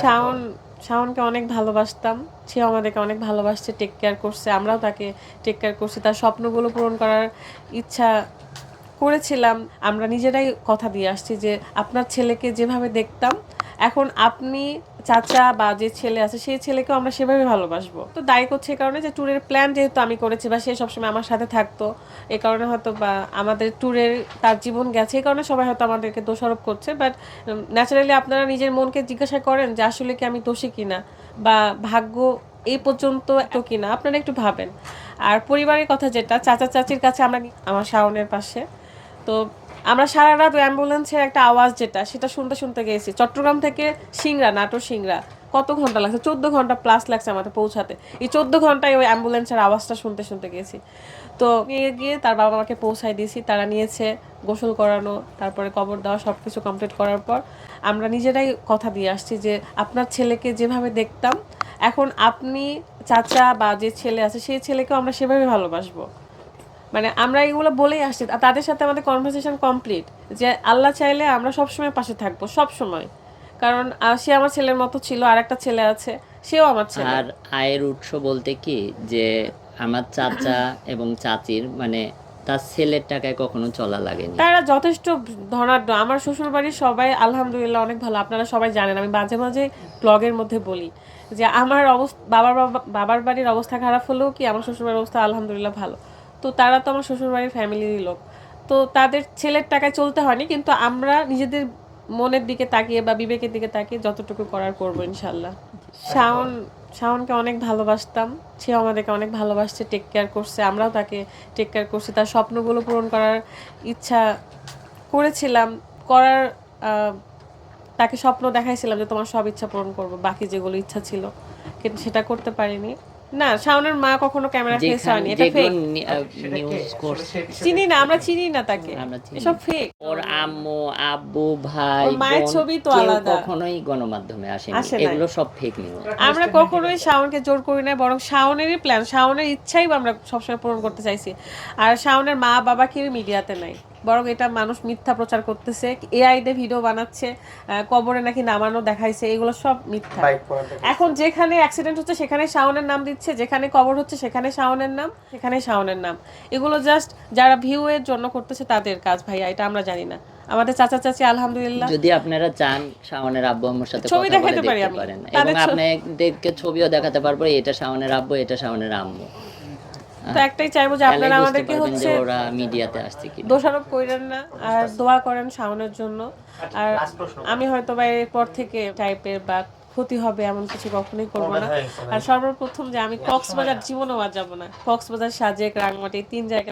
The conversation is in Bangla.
শাওন, শাওনকে অনেক ভালোবাসতাম। সে আমাদেরকে অনেক ভালোবাসছে টেক কেয়ার করছে। আমরাও তাকে টেক কেয়ার করছি। তার স্বপ্নগুলো পূরণ করার ইচ্ছা করেছিলাম। আমরা নিজেরাই কথা দিয়ে আসছি যে, আপনার ছেলেকে যেভাবে দেখতাম, এখন আপনি চাচা বা যে ছেলে আছে, সেই ছেলেকেও আমরা সেভাবে ভালোবাসবো। তো দায়ী করছে কারণে যে ট্যুরের প্ল্যান যেহেতু আমি করেছি বা সে সবসময় আমার সাথে থাকতো, এ কারণে হয়তো বা আমাদের ট্যুরের তার জীবন গেছে, এই কারণে সবাই হয়তো আমাদেরকে দোষারোপ করছে। বাট ন্যাচারালি আপনারা নিজের মনকে জিজ্ঞাসা করেন যে আসলে কি আমি দোষী কিনা বা ভাগ্য এই পর্যন্ত এত কিনা, আপনারা একটু ভাবেন। আর পরিবারের কথা যেটা চাচা চাচির কাছে আমরা আমার শাওনের পাশে। তো আমরা সারা রাত অ্যাম্বুলেন্সের একটা আওয়াজ যেটা, সেটা শুনতে শুনতে গেছি। চট্টগ্রাম থেকে সিংড়া, নাটোর সিংড়া, কত ঘণ্টা লাগছে? চোদ্দ ঘণ্টা প্লাস লাগছে আমাদের পৌঁছাতে। এই চোদ্দ ঘন্টায় ওই অ্যাম্বুলেন্সের আওয়াজটা শুনতে শুনতে গেছি। তো নিয়ে গিয়ে তার বাবা মাকে পৌঁছায় দিয়েছি। তারা নিয়েছে গোসল করানো, তারপরে কবর দেওয়া সব কিছু কমপ্লিট করার পর আমরা নিজেরাই কথা দিয়ে আসছি যে, আপনার ছেলেকে যেভাবে দেখতাম, এখন আপনি চাচা বা যে ছেলে আছে, সেই ছেলেকেও আমরা সেভাবে ভালোবাসবো। মানে আমরা এগুলো বলেই আসছি আর তাদের সাথে আমাদের কনভারসেশন কমপ্লিট যে আল্লাহ চাইলে আমরা সবসময় পাশে থাকব সব সময় কারণ সে আমার ছেলের মতো ছিল আর একটা ছেলে আছে সেও আমার ছেলে। আর আয়ের উৎস বলতে কি যে আমার চাচা এবং চাচির মানে তার ছেলের টাকায় কখনো চলা লাগেনি। তারা যথেষ্ট ধনাঢ্য। আমার শ্বশুর বাড়ির সবাই আলহামদুলিল্লাহ অনেক ভালো। আপনারা সবাই জানেন আমি মাঝে মাঝে ব্লগের মধ্যে বলি যে আমার অবস্থা বাবার বাবা- বাবার বাড়ির অবস্থা খারাপ হলেও কি আমার শ্বশুর বাড়ির অবস্থা আলহামদুলিল্লাহ ভালো। তো তারা তো আমার শ্বশুর বাড়ির ফ্যামিলির লোক। তো তাদের ছেলের টাকায় চলতে হয়নি, কিন্তু আমরা নিজেদের মনের দিকে তাকিয়ে বা বিবেকের দিকে তাকিয়ে যতটুকু করার করব ইনশাল্লাহ। শাওন, শাওনকে অনেক ভালোবাসতাম। সে আমাদেরকে অনেক ভালোবাসছে টেক কেয়ার করছে, আমরাও তাকে টেক কেয়ার করছি। তার স্বপ্নগুলো পূরণ করার ইচ্ছা করেছিলাম, করার তাকে স্বপ্ন দেখাইছিলাম যে তোমার সব ইচ্ছা পূরণ করব, বাকি যেগুলো ইচ্ছা ছিল। কিন্তু সেটা করতে পারিনি। না শাওনের মা কখনো ক্যামেরা ফেস হয়নি এটা ফেক নিউজ করছে চিনি না আমরা চিনি না তাকে। এসব ফেক ওর আম্মু আব্বু ভাই মায়ের ছবি তো আলাদা। কখনোই গণমাধ্যমে আসেনি। আসে এগুলো সব ফেক নিউজ আমরা কখনোই শাওনকে জোর করি না বরং শাওনেরই প্ল্যান শাওনের ইচ্ছাই আমরা সবসময় পূরণ করতে চাইছি। আর শাওনের মা বাবা কেউ মিডিয়াতে নাই। বরং এটা মানুষ মিথ্যা প্রচার করতেছে। এআই দিয়ে ভিডিও বানাচ্ছে কবরে নাকি নামানো দেখাইছে এগুলো সব মিথ্যা। এখন যেখানে অ্যাক্সিডেন্ট হচ্ছে সেখানে শাওনের নাম দিচ্ছে যেখানে কবর হচ্ছে সেখানে শাওনের নাম সেখানে শাওনের নাম। এগুলো জাস্ট যারা ভিউ এর জন্য করতেছে তাদের কাজ ভাইয়া এটা আমরা জানি না। আমাদের চাচা চাচি আলহামদুলিল্লাহ। যদি আপনারা চান শাওনের আব্বু আম্মুর সাথে ছবি দেখাতে পারি। এবং আপনাদেরকে ছবিও দেখাতে পারব এটা শাওনের আব্বু এটা শাওনের আম্মু। তো একটাই চাইব যে আপনারা আমাদেরকে হচ্ছে ওরা মিডিয়াতে আসছে কি দোষারোপ করেন না আর দোয়া করেন শাওনের জন্য। আর আমি হয়তো বা এরপর থেকে টাইপের বা ক্ষতি হবে এমন কিছু কখনোই করব না। আর সর্বপ্রথম যে আমি কক্সবাজার জীবনেও আর যাব না। কক্সবাজার সাজেক রাঙামাটি তিন জায়গায়